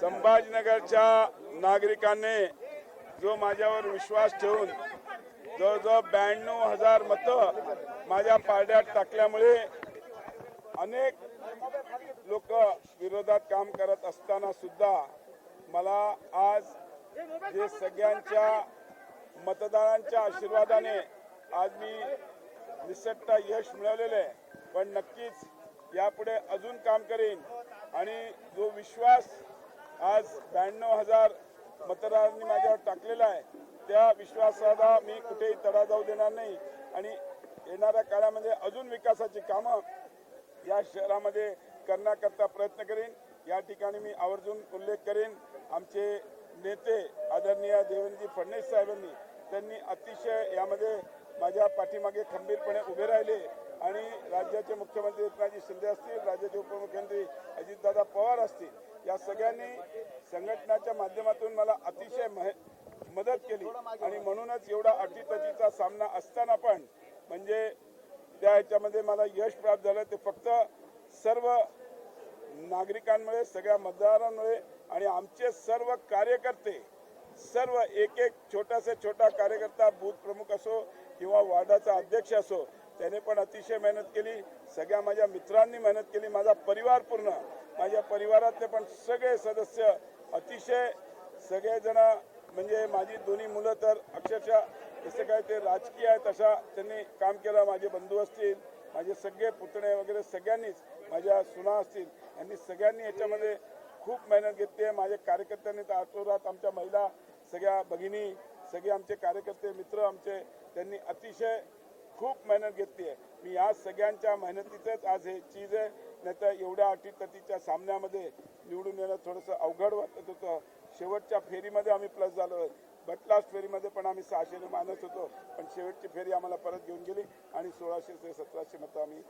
संभाजीनगरच्या नागरिकांनी जो माझ्यावर विश्वास ठेवून जवळजवळ ब्याण्णव हजार मतं माझ्या पारड्यात टाकल्यामुळे अनेक लोक विरोधात काम करत असताना सुद्धा मला आज जे सगळ्यांच्या मतदारांच्या आशीर्वादाने आज मी निसट्ट यश मिळवलेलं आहे. पण नक्कीच यापुढे अजून काम करेन. आणि जो विश्वास आज ब्याण्णव हजार मतदारांनी माझ्यावर टाकलेला आहे त्या विश्वासाला मी कुठेही तडा जाऊ देणार नाही. आणि येणाऱ्या काळामध्ये अजून विकासाची कामं या शहरामध्ये करण्याकरता प्रयत्न करेन. या ठिकाणी मी आवर्जून उल्लेख करेन आमचे नेते आदरणीय देवेंद्रजी फडणवीस साहेबांनी त्यांनी अतिशय यामध्ये माझ्या पाठीमागे खंबीरपणे उभे राहिले. आणि राज्याचे मुख्यमंत्री एकनाथजी शिंदे असतील राज्याचे उपमुख्यमंत्री अजितदादा पवार असतील या सगळ्यांनी संघटनाच्या माध्यमातून मला अतिशय मह- मदत केली. आणि म्हणूनच एवढा अटीतटीचा सामना असताना पण म्हणजे त्या ह्याच्यामध्ये मला यश प्राप्त झालं. ते फक्त सर्व नागरिकांमुळे सगळ्या मतदारांमुळे आणि आमचे सर्व कार्यकर्ते सर्व एक एक छोटासा छोटा कार्यकर्ता बूथ प्रमुख असो किंवा वार्डाचा अध्यक्ष असो त्याने पण अतिशय मेहनत केली. सगळ्या माझ्या मित्रांनी मेहनत केली. माझा परिवार पूर्ण माझ्या परिवारातले पण सगळे सदस्य अतिशय सगळेजण म्हणजे माझी दोन्ही मुलं तर अक्षरशः जसं काय ते राजकीय आहेत अशा त्यांनी काम केलं. माझे बंधू असतील माझे सगळे पुतणे वगैरे सगळ्यांनीच माझ्या सुना असतील यांनी सगळ्यांनी याच्यामध्ये खूप मेहनत घेतली आहे. माझ्या कार्यकर्त्यांनी तर आठवड्यात आमच्या महिला सगळ्या भगिनी सगळे आमचे कार्यकर्ते मित्र आमचे त्यांनी अतिशय खूप मेहनत घेतली आहे. मी या सगळ्यांच्या मेहनतीचंच आज हे चीज आहे. नाही तर एवढ्या अटीतटीच्या सामन्यामध्ये निवडून येणं थोडंसं अवघड वाटत होतं. शेवटच्या फेरीमध्ये आम्ही प्लस झालो बट लास्ट फेरीमध्ये पण आम्ही सहाशेने मानत होतो. पण शेवटची फेरी आम्हाला परत घेऊन गेली आणि सोळाशे ते सतराशे मतं आम्ही